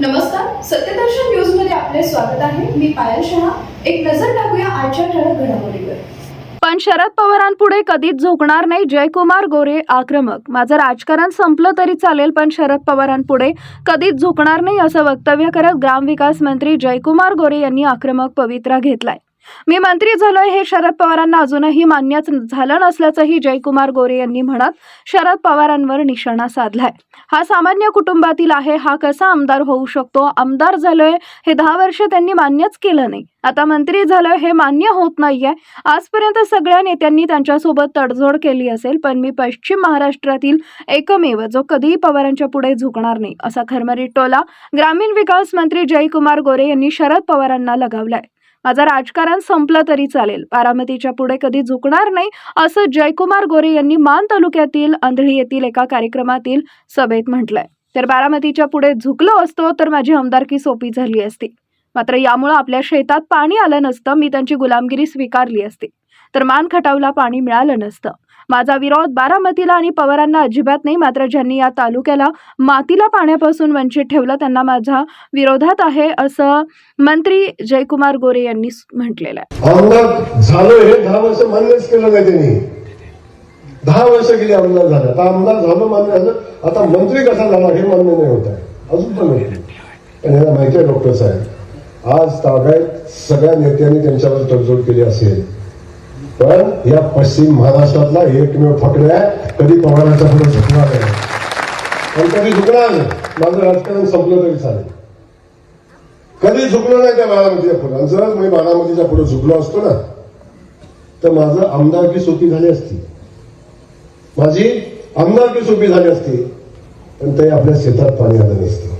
नमस्कार सत्यदर्शन न्यूजमध्ये आपले स्वागत आहे. मी पायल शहा. एक नजर टाकूया आजच्या ठळक घडामोडीवर. पण शरद पवारांपुढे कधीच झोकणार नाही जयकुमार गोरे आक्रमक. माझं राजकारण संपलं तरी चालेल पण शरद पवारांपुढे कधीच झोकणार नाही असं वक्तव्य करत ग्रामविकास मंत्री जयकुमार गोरे यांनी आक्रमक पवित्रा घेतलाय. मी मंत्री झालोय हे शरद पवारांना अजूनही मान्यच झालं नसल्याचंही जयकुमार गोरे यांनी म्हणत शरद पवारांवर निशाणा साधलाय. हा सामान्य कुटुंबातील आहे हा कसा आमदार होऊ शकतो? आमदार झालोय हे दहा वर्ष त्यांनी मान्यच केलं नाही. आता मंत्री झालोय हे मान्य होत नाहीये. आजपर्यंत सगळ्या नेत्यांनी त्यांच्यासोबत तडजोड केली असेल पण मी पश्चिम महाराष्ट्रातील एकमेव जो कधीही पवारांच्या पुढे झुकणार नाही असा खरमरी टोला ग्रामीण विकास मंत्री जयकुमार गोरे यांनी शरद पवारांना लगावलाय. माझं राजकारण संपलं तरी चालेल. बारामतीच्या पुढे कधी झुकणार नाही असं जयकुमार गोरे यांनी मान तालुक्यातील अंधळी येथील एका कार्यक्रमातील सभेत म्हटलंय. तर बारामतीच्या पुढे झुकलो असतो तर माझी आमदारकी सोपी झाली असती. मात्र यामुळं आपल्या शेतात पाणी आलं नसतं मी त्यांची गुलामगिरी स्वीकारली असती. तर मान खटावला पाणी मिळालं नसतं. माझा विरोध बारामतीला आणि पवारांना अजिबात नाही. मात्र ज्यांनी या तालुक्याला मातीला पाण्यापासून वंचित ठेवलं त्यांना माझा विरोधात आहे असं मंत्री जयकुमार गोरे यांनी म्हटलेलं आहे. आमदार झालोय हे दहा वर्ष मान्यच केलं नाही त्यांनी. दहा वर्ष गेली आमदार झालं. आता आमदार झालं मान्य झालं. आता मंत्री कसा झाला हे मान्य नाही होत आहे. अजून पण पण याला माहिती आहे डॉक्टर साहेब आज ताब्यात सगळ्या नेत्यांनी त्यांच्यावर तडजोड केली असेल. पण या पश्चिम महाराष्ट्रातला एकमेव फकड्या कधी पवारांच्या पुढे झुकणार नाही. पण कधी झुकणार नाही. माझं राजकारण संपलं तरी चालेल. कधी झुकलो नाही त्या बारामतीच्या पुढे. जर मी बारामतीच्या पुढे झुकलो असतो ना तर माझं आमदारकी सोपी झाली असती. माझी आमदारकी सोपी झाली असती. पण ते आपल्या शेतात पाणी आलं नसतं.